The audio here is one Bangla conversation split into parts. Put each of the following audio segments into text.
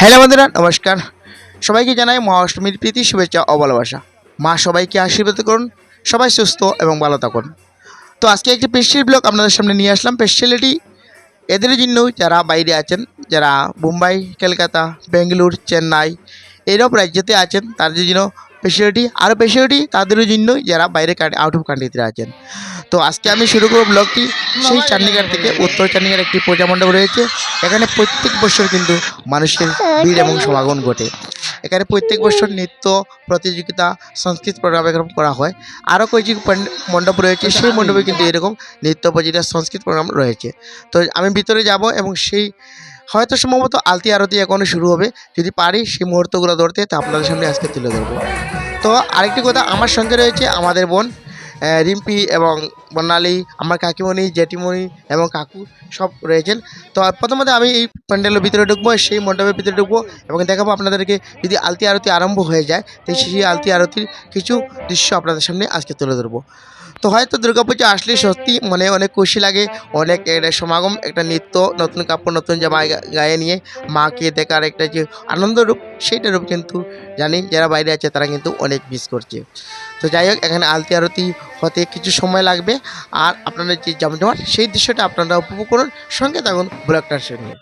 হ্যালো বন্ধুরা, নমস্কার। সবাইকে জানাই মা অষ্টমীর প্রীতি, শুভেচ্ছা ও ভালোবাসা। মা সবাইকে আশীর্বাদ করুন, সবাই সুস্থ এবং ভালো থাকুন। তো আজকে একটি পেস্ট্রির ব্লগ আপনাদের সামনে নিয়ে আসলাম। পেস্ট্রিলিটি এদের জন্য যারা বাইরে আছেন, যারা মুম্বাই, কলকাতা, বেঙ্গালুর, চেন্নাই এইরকম রাজ্যতে আছেন, তাদের জন্য পেশিলিটি আরও পেশিলিটি তাদের জন্যই যারা বাইরে আউট অফ কান্ট্রিতে আছেন। তো আজকে আমি শুরু করব ব্লগটি সেই চান্ডিগড় থেকে উত্তর চান্ডিগড় একটি পূজা মণ্ডপ রয়েছে। এখানে প্রত্যেক বছর কিন্তু মানুষের ভিড় এবং সমাগম ঘটে। এখানে প্রত্যেক বছর নৃত্য প্রতিযোগিতা সংস্কৃত প্রোগ্রাম এরকম করা হয়। আরও কয়েকটি মণ্ডপ রয়েছে। সেই মণ্ডপে কিন্তু এরকম নৃত্য প্রতিযোগিতা সংস্কৃত প্রোগ্রাম রয়েছে। তো আমি ভিতরে যাব এবং সেই হয়তো সম্ভবত আলতি আরতি এখনও শুরু হবে। যদি পারি সেই মুহূর্তগুলো ধরতে, তা আপনাদের সামনে আজকে তুলে ধরবো। তো আরেকটি কথা, আমার সঙ্গে রয়েছে আমাদের বোন রিম্পি এবং বর্ণালী, আমার কাকিমণি, জেঠিমণি এবং কাকু সব রয়েছেন। তো প্রথমত আমি এই প্যান্ডেলের ভিতরে ঢুকবো, সেই মণ্ডপের ভিতরে ঢুকবো এবং দেখাবো আপনাদেরকে যদি আলতি আরতি আরম্ভ হয়ে যায়, তো সেই আলতি আরতির কিছু দৃশ্য আপনাদের সামনে আজকে তুলে ধরবো। তো হয়তো দুর্গাপুজো আসলে সত্যি মনে অনেক খুশি লাগে অনেক একটা সমাগম একটা নৃত্য নতুন কাপড় নতুন জামা গায়ে নিয়ে মাকে দেখার একটা যে আনন্দ রূপ সেইটা রূপ কিন্তু জানি যারা বাইরে আছে তারা কিন্তু অনেক মিস করছে। তো যাই হোক এখানে আলতি আরতি হতে কিছু সময় লাগবে। আর আপনারা যে জমজমাট সেই দৃশ্যটা আপনারা উপভোগ করুন। সঙ্গে থাকুন ব্লগটার সঙ্গে।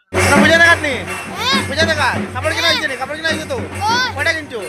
দেখাত নি? পূজা দেখা কাপড় কিনা হয়েছে কাপড় কিনা হয়েছে তো? কটা কটা কিনছো?